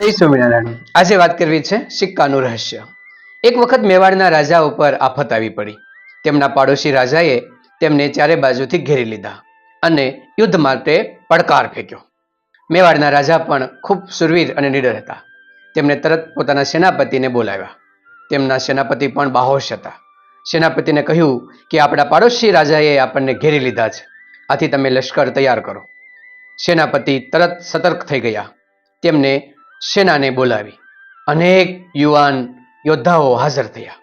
જય સ્વામિનારાયણ. આજે વાત કરવી છે સિક્કાનું રહસ્ય. એક વખત મેવાડના રાજા ઉપર આફત આવી પડી. તેમના પાડોશી રાજાએ તેમને ચારે બાજુથી ઘેરી લીધા અને યુદ્ધ માટે પડકાર ફેંક્યો. મેવાડના રાજા પણ ખૂબ સુરવીર અને નિડર હતા. તેમણે તરત પોતાના સેનાપતિને બોલાવ્યા. તેમના સેનાપતિ પણ બાહોશ હતા. સેનાપતિને કહ્યું કે આપણા પાડોશી રાજાએ આપણને ઘેરી લીધા છે. આથી તમે લશ્કર તૈયાર કરો. સેનાપતિ તરત સતર્ક થઈ ગયા. તેમને સેનાને બોલાવી. અનેક યુવાન યોદ્ધાઓ હાજર થયા.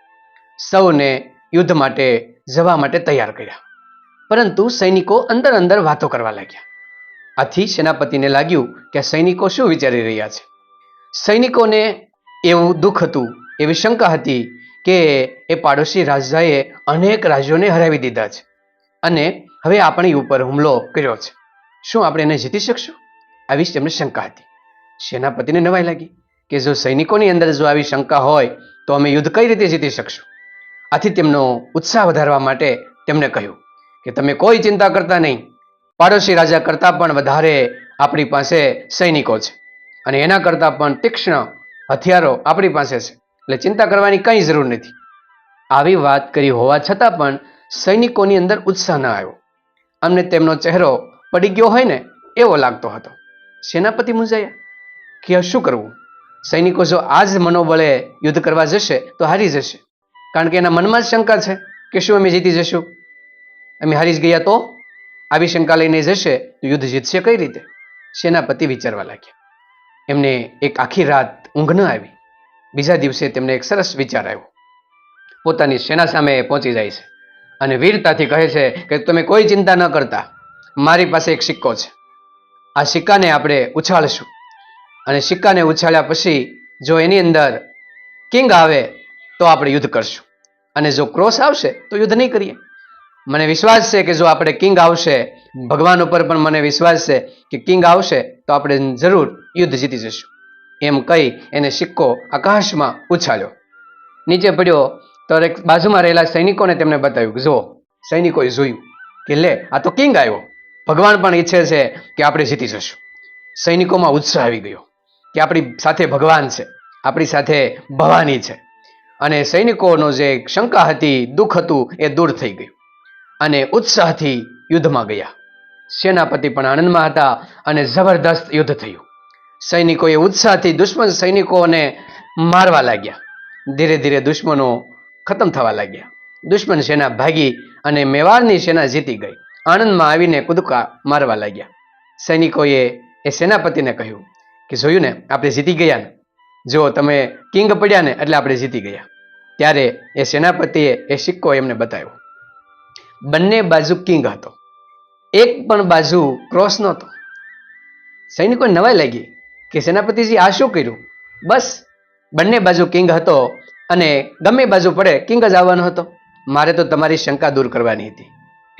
સૌને યુદ્ધ માટે જવા માટે તૈયાર કર્યા. પરંતુ સૈનિકો અંદર અંદર વાતો કરવા લાગ્યા. આથી સેનાપતિને લાગ્યું કે સૈનિકો શું વિચારી રહ્યા છે? સૈનિકોને એવું દુઃખ હતું, એવી શંકા હતી કે એ પાડોશી રાજાએ અનેક રાજ્યોને હરાવી દીધા છે. અને હવે આપણી ઉપર હુમલો કર્યો છે. શું આપણે એને જીતી શકશું? આવી તેમને શંકા હતી. સેનાપતિને નવાઈ લાગી કે જો સૈનિકોની અંદર જો આવી શંકા હોય, તો અમે યુદ્ધ કઈ રીતે જીતી શકશું? આથી તેમનો ઉત્સાહ વધારવા માટે તેમણે કહ્યું કે તમે કોઈ ચિંતા કરતા નહીં. પાડોશી રાજા કરતાં પણ વધારે આપણી પાસે સૈનિકો છે અને એના કરતાં પણ તીક્ષ્ણ હથિયારો આપણી પાસે છે. એટલે ચિંતા કરવાની કંઈ જરૂર નથી. આવી વાત કરી હોવા છતાં પણ સૈનિકોની અંદર ઉત્સાહ ન આવ્યો. અમને તેમનો ચહેરો પડી ગયો હોય ને, એવો લાગતો હતો. સેનાપતિ મૂંઝાયા. કે શું કરવું? સૈનિકો જો આ જ મનોબળે યુદ્ધ કરવા જશે, તો હારી જશે. કારણ કે એના મનમાં જ શંકા છે કે શું અમે જીતી જશું? અમે હારી જ ગયા તો? આવી શંકા લઈને જશે, તો યુદ્ધ જીતશે કઈ રીતે? સેનાપતિ વિચારવા લાગ્યા. એમને એક આખી રાત ઊંઘ ન આવી. બીજા દિવસે તેમને એક સરસ વિચાર આવ્યો. પોતાની સેના સામે પહોંચી જાય છે અને વીરતાથી કહે છે કે તમે કોઈ ચિંતા ન કરતા. મારી પાસે એક સિક્કો છે. આ સિક્કાને આપણે ઉછાળશું. અને સિક્કાને ઉછાળ્યા પછી જો એની અંદર કિંગ આવે, તો આપણે યુદ્ધ કરશું. અને જો ક્રોસ આવશે, તો યુદ્ધ નહીં કરીએ. મને વિશ્વાસ છે કે જો આપણે કિંગ આવશે, ભગવાન ઉપર પણ મને વિશ્વાસ છે કે કિંગ આવશે, તો આપણે જરૂર યુદ્ધ જીતી જશું. એમ કહી એને સિક્કો આકાશમાં ઉછાળ્યો. નીચે પડ્યો તો એક બાજુમાં રહેલા સૈનિકોને તેમને બતાવ્યું કે જુઓ સૈનિકોએ જોયું કે લે, આ તો કિંગ આવ્યો. ભગવાન પણ ઈચ્છે છે કે આપણે જીતી જશું. સૈનિકોમાં ઉત્સાહ આવી ગયો. કે આપણી સાથે ભગવાન છે, આપણી સાથે ભવાની છે. અને સૈનિકોનો જે શંકા હતી, દુઃખ હતું, એ દૂર થઈ ગયું. અને ઉત્સાહથી યુદ્ધમાં ગયા. સેનાપતિ પણ આનંદમાં હતા અને જબરદસ્ત યુદ્ધ થયું. સૈનિકોએ ઉત્સાહથી દુશ્મન સૈનિકોને મારવા લાગ્યા. ધીરે ધીરે દુશ્મનો ખતમ થવા લાગ્યા. દુશ્મન સેના ભાગી અને મેવાડની સેના જીતી ગઈ. આનંદમાં આવીને કૂદકા મારવા લાગ્યા. સૈનિકોએ એ સેનાપતિને કહ્યું કે જોયું ને આપણે જીતી ગયા ને. જો તમે કિંગ પડ્યા ને એટલે આપણે જીતી ગયા. ત્યારે એ સેનાપતિએ એ સિક્કો એમને બતાવ્યો. બંને બાજુ કિંગ હતો. એક પણ બાજુ ક્રોસ નહોતો. સૈનિકો નવાઈ લાગી કે સેનાપતિજી આ શું કર્યું? બસ, બંને બાજુ કિંગ હતો અને ગમે બાજુ પડે કિંગ જ આવવાનો હતો. મારે તો તમારી શંકા દૂર કરવાની હતી.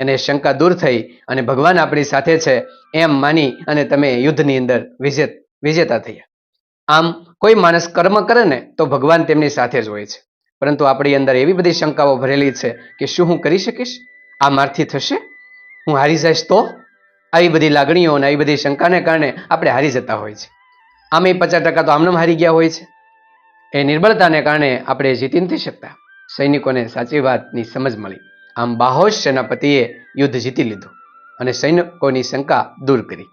એને શંકા દૂર થઈ અને ભગવાન આપણી સાથે છે એમ માની અને તમે યુદ્ધની અંદર વિજેત વિજેતા થયા. આમ, કોઈ માણસ કર્મ કરે ને, તો ભગવાન તેમની સાથે જ હોય છે. પરંતુ આપણી અંદર એવી બધી શંકાઓ ભરેલી છે કે શું હું કરી શકીશ? આ મારથી થશે? હું હારી જઈશ તો? આવી બધી લાગણીઓ અને આવી બધી શંકાને કારણે આપણે હારી જતા હોય છે. આમે પચાસ ટકા તો આમનામ હારી ગયા હોય છે. એ નિર્બળતાને કારણે આપણે જીતી નથી શકતા, સૈનિકોને સાચી વાતની સમજ મળી. આમ બાહોશ સેનાપતિએ યુદ્ધ જીતી લીધું અને સૈનિકોની શંકા દૂર કરી.